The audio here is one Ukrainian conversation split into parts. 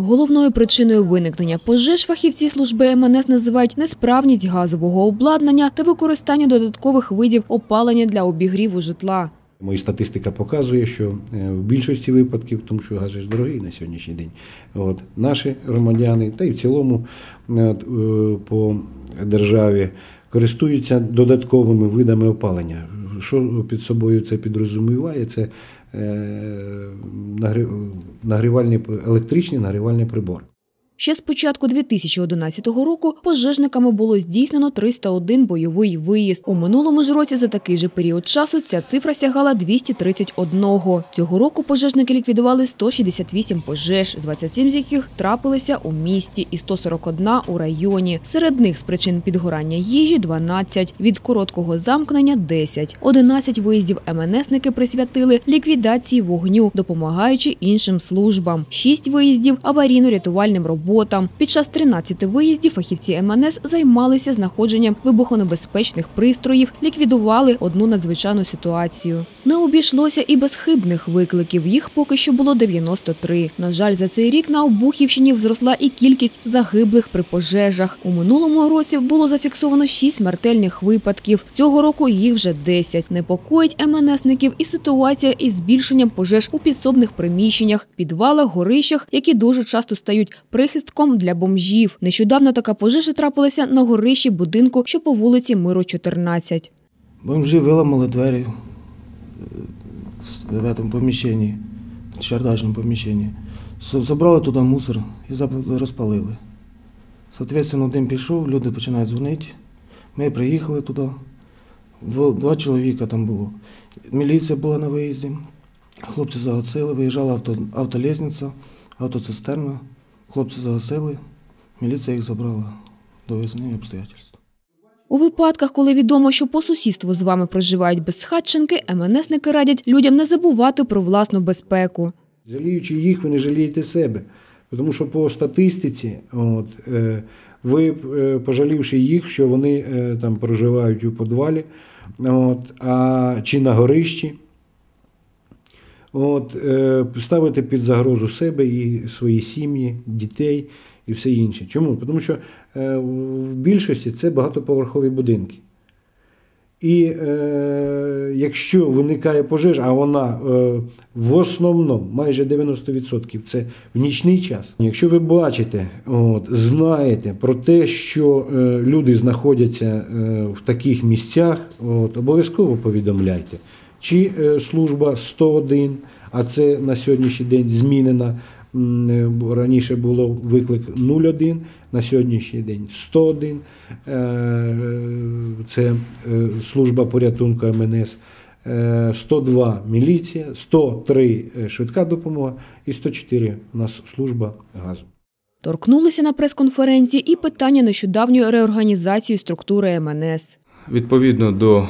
Головною причиною виникнення пожеж фахівці служби МНС називають несправність газового обладнання та використання додаткових видів опалення для обігріву житла. Моя статистика показує, що е, в більшості випадків, тому що газ ж дорогий на сьогоднішній день, от, наші громадяни та й в цілому от, е, по державі користуються додатковими видами опалення. Що під собою це підрозуміває? Це нагрівальний, електричний нагрівальний прибор. Ще з початку 2011 року пожежниками було здійснено 301 бойовий виїзд. У минулому ж році за такий же період часу ця цифра сягала 231. Цього року пожежники ліквідували 168 пожеж, 27 з яких трапилися у місті і 141 у районі. Серед них з причин підгорання їжі 12, від короткого замкнення 10. 11 виїздів МНСники присвятили ліквідації вогню, допомагаючи іншим службам. 6 виїздів аварійно-рятувальним роботам. Під час 13 виїздів фахівці МНС займалися знаходженням вибухонебезпечних пристроїв, ліквідували одну надзвичайну ситуацію. Не обійшлося і без хибних викликів. Їх поки що було 93. На жаль, за цей рік на Обухівщині зросла і кількість загиблих при пожежах. У минулому році було зафіксовано 6 смертельних випадків. Цього року їх вже 10. Непокоїть МНСників і ситуація із збільшенням пожеж у підсобних приміщеннях, підвалах, горищах, які дуже часто стають прихистком для бомжів. Нещодавно така пожежа трапилася на горищі будинку, що по вулиці Миру 14. Бомжи виламали двері в этом поміщенні, в чердачному поміщенні. Забрали туди мусор і розпалили. Соответственно, дим пішов, люди починають дзвонити. Ми приїхали туди. Два чоловіка там було. Міліція була на виїзді. Хлопці загасили, виїжджала авто, автолізниця, автоцистерна. Хлопці загасили, міліція їх забрала до вияснення обстоятельств. У випадках, коли відомо, що по сусідству з вами проживають безхатченки, МНСники радять людям не забувати про власну безпеку. Жаліючи їх, ви не жалієте себе. Тому що по статистиці, от, е, ви, е, пожалівши їх, що вони е, там проживають у підвалі, от, а, чи на горищі, от, е, ставите під загрозу себе і свої сім'ї, дітей і все інше. Чому? Тому що е, в більшості це багатоповерхові будинки. І е, якщо виникає пожежа, а вона е, в основному майже 90% це в нічний час. Якщо ви бачите, от, знаєте про те, що е, люди знаходяться е, в таких місцях, от, обов'язково повідомляйте. Чи е, служба 101, а це на сьогоднішній день змінена. Е, Раніше було виклик 01, на сьогоднішній день 101. Е, Це служба порятунку МНС. е, 102 міліція, 103 швидка допомога і 104 у нас служба газу. Торкнулися на прес-конференції і питання нещодавньої реорганізації структури МНС. Відповідно до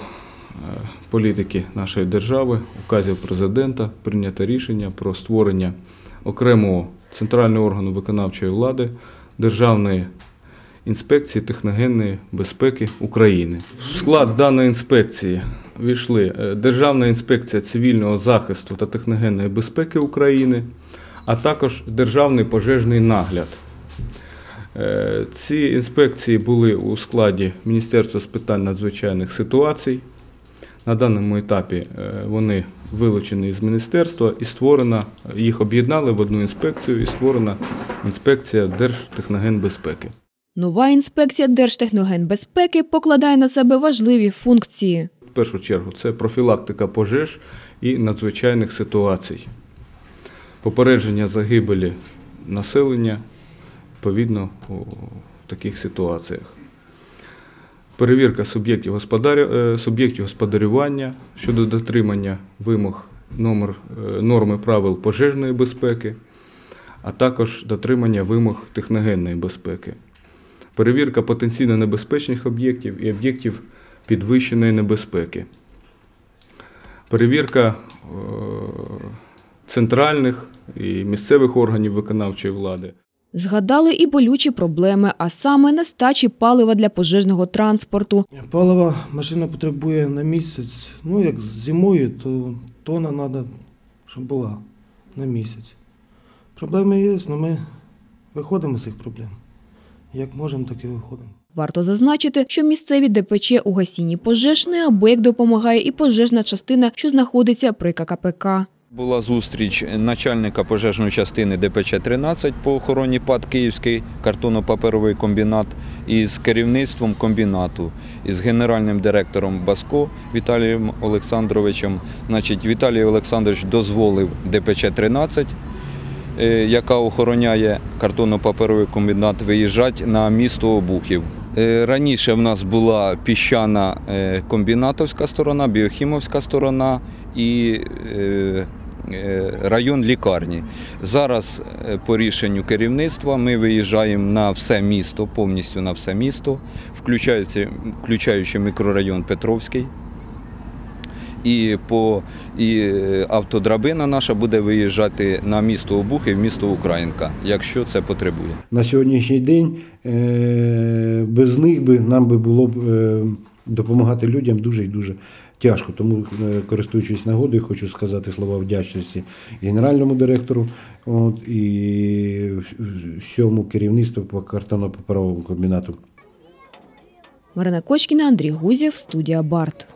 політики нашої держави, указів президента, прийнято рішення про створення окремого центрального органу виконавчої влади Державної інспекції техногенної безпеки України. В склад даної інспекції війшли е, Державна інспекція цивільного захисту та техногенної безпеки України, а також Державний пожежний нагляд. Е, Ці інспекції були у складі Міністерства з питань надзвичайних ситуацій. На даному етапі е, вони вилучені з міністерства і створена, їх об'єднали в одну інспекцію і створена інспекція Держтехногенбезпеки. Нова інспекція Держтехногенбезпеки покладає на себе важливі функції. В першу чергу це профілактика пожеж і надзвичайних ситуацій, попередження загибелі населення відповідно у таких ситуаціях. Перевірка суб'єктів господарю- е, суб'єктів господарювання щодо дотримання вимог номер, е, норми правил пожежної безпеки, а також дотримання вимог техногенної безпеки. Перевірка потенційно небезпечних об'єктів і об'єктів підвищеної небезпеки. Перевірка е, центральних і місцевих органів виконавчої влади. Згадали і болючі проблеми, а саме нестачі палива для пожежного транспорту. Палива машина потребує на місяць. Ну, як зимою, то тона треба, щоб була на місяць. Проблеми є, але ми Виходимо з цих проблем. Як можемо, так і виходимо. Варто зазначити, що місцеві ДПЧ у гасінні пожеж неабияк допомагає і пожежна частина, що знаходиться при ККПК. Була зустріч начальника пожежної частини ДПЧ-13 по охороні ПАД Київський картонно-паперовий комбінат із керівництвом комбінату, із генеральним директором Баско Віталієм Олександровичем. Значить, Віталій Олександрович дозволив ДПЧ-13, е, яка охороняє картонно-паперовий комбінат, виїжджати на місто Обухів. Е, Раніше в нас була піщана е, комбінатовська сторона, біохімовська сторона і е, район лікарні. Зараз по рішенню керівництва ми виїжджаємо на все місто, повністю на все місто, включаючи мікрорайон Петровський. І, по, і е, автодрабина наша буде виїжджати на місто Обухів, місто Українка, якщо це потребує. На сьогоднішній день е, без них би нам би було б е, допомагати людям дуже і дуже тяжко. Тому, користуючись нагодою, хочу сказати слова вдячності генеральному директору от, і всьому керівництву по картонно-паперовому комбінату. Марина Кочкіна, Андрій Гузєв, студія Барт.